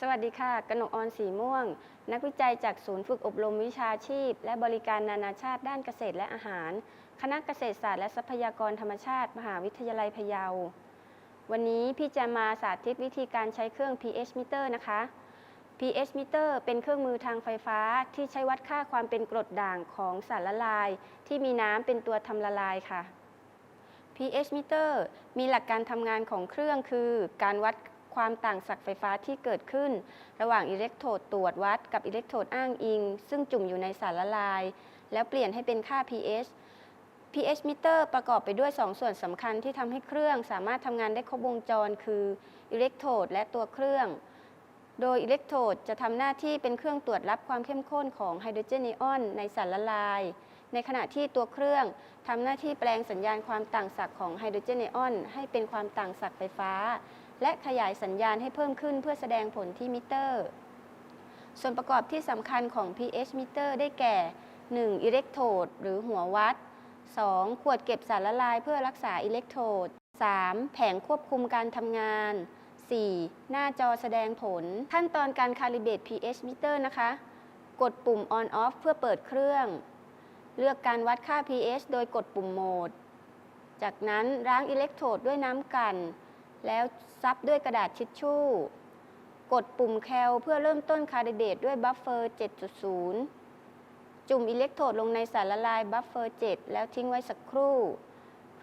สวัสดีค่ะ กนกออนสีม่วง นักวิจัยจากศูนย์ฝึกอบรมวิชาชีพ และบริการนานาชาติด้านเกษตรและอาหาร คณะเกษตรศาสตร์และทรัพยากรธรรมชาติ มหาวิทยาลัยพะเยา วันนี้พี่จะมาสาธิตวิธีการใช้เครื่อง pH meter นะคะ pH meter เป็นเครื่องมือทางไฟฟ้าที่ใช้วัดค่าความเป็นกรดด่างของสารละลาย ที่มีน้ำเป็นตัวทำละลายค่ะ pH meter มีหลักการทำงานของเครื่องคือ การวัด ความต่างศักย์ไฟฟ้าที่เกิดขึ้น ระหว่างอิเล็กโทรดตรวจวัดกับอิเล็กโทรดอ้างอิง ซึ่งจุ่มอยู่ในสารละลาย แล้วเปลี่ยนให้เป็นค่า pH pH meter ประกอบไปด้วย 2 ส่วนสำคัญที่ทำให้เครื่อง สามารถทำงานได้ครบวงจร คืออิเล็กโทรดและตัวเครื่อง โดยอิเล็กโทรดจะทำหน้าที่เป็นเครื่องตรวจรับความเข้มข้นของไฮโดรเจนไอออนในสารละลาย ในขณะที่ตัวเครื่องทำหน้าที่แปลงสัญญาณความต่างศักย์ของไฮโดรเจนไอออนให้เป็นความต่างศักย์ไฟฟ้า และขยายสัญญาณให้เพิ่มขึ้นเพื่อแสดงผลที่มิเตอร์ ส่วนประกอบที่สำคัญของ pH meter ได้แก่ 1. อิเล็กโทรดหรือหัววัด 2. ขวดเก็บสารละลายเพื่อรักษาอิเล็กโทรด 3. แผงควบคุมการทำงาน 4. หน้าจอแสดงผล ขั้นตอนการคาลิเบต pH meter นะคะ กดปุ่ม on off เพื่อเปิดเครื่อง เลือกการวัดค่า pH โดยกดปุ่มโหมด จากนั้นล้างอิเล็กโทรดด้วยน้ำกลั่น แล้วซับด้วยกระดาษทิชชู่ กดปุ่มแคลเพื่อเริ่มต้นคาลิเบตด้วยบัฟเฟอร์ 7.0 จุ่มอิเล็กโทรดลงในสารละลายบัฟเฟอร์ 7 แล้วทิ้งไว้สักครู่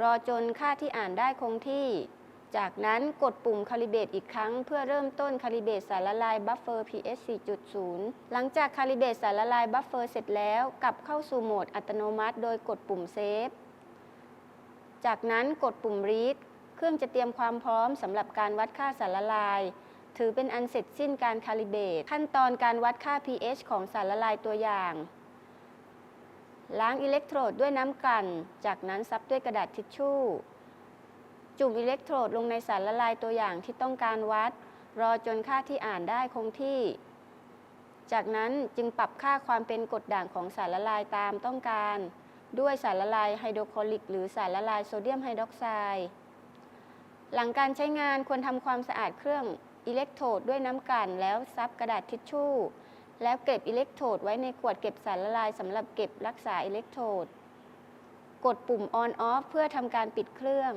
รอจนค่าที่อ่านได้คงที่ จากนั้นกดปุ่มคาลิเบตอีกครั้ง เพื่อเริ่มต้นคาลิเบตสารละลายบัฟเฟอร์ pH 4.0 หลังจากคาลิเบตสารละลายบัฟเฟอร์เสร็จแล้วกลับเข้าสู่โหมดอัตโนมัติ โดยกดปุ่มเซฟจากนั้นกดปุ่ม read เครื่องจะเตรียมความพร้อมสำหรับการวัดค่าสารละลาย ถือเป็นอันเสร็จสิ้นการคาลิเบต ขั้นตอนการวัดค่า pH ของสารละลายตัวอย่าง ล้างอิเล็กโทรดด้วยน้ำกลั่น จากนั้นซับด้วยกระดาษทิชชู่ จุ่มอิเล็กโทรดลงในสารละลายตัวอย่างที่ต้องการวัด รอจนค่าที่อ่านได้คงที่ จากนั้นจึงปรับค่าความเป็นกรดด่างของสารละลายตามต้องการ ด้วยสารละลายไฮโดรคลอริก หรือสารละลายโซเดียมไฮดรอกไซด์ หลังการใช้งานควรทำความสะอาดเครื่องอิเล็กโทรดด้วยน้ำกลั่นแล้วซับกระดาษทิชชู่ แล้วเก็บอิเล็กโทรดไว้ในขวดเก็บสารละลายสำหรับเก็บรักษาอิเล็กโทรด กดปุ่ม on off เพื่อทำการปิดเครื่อง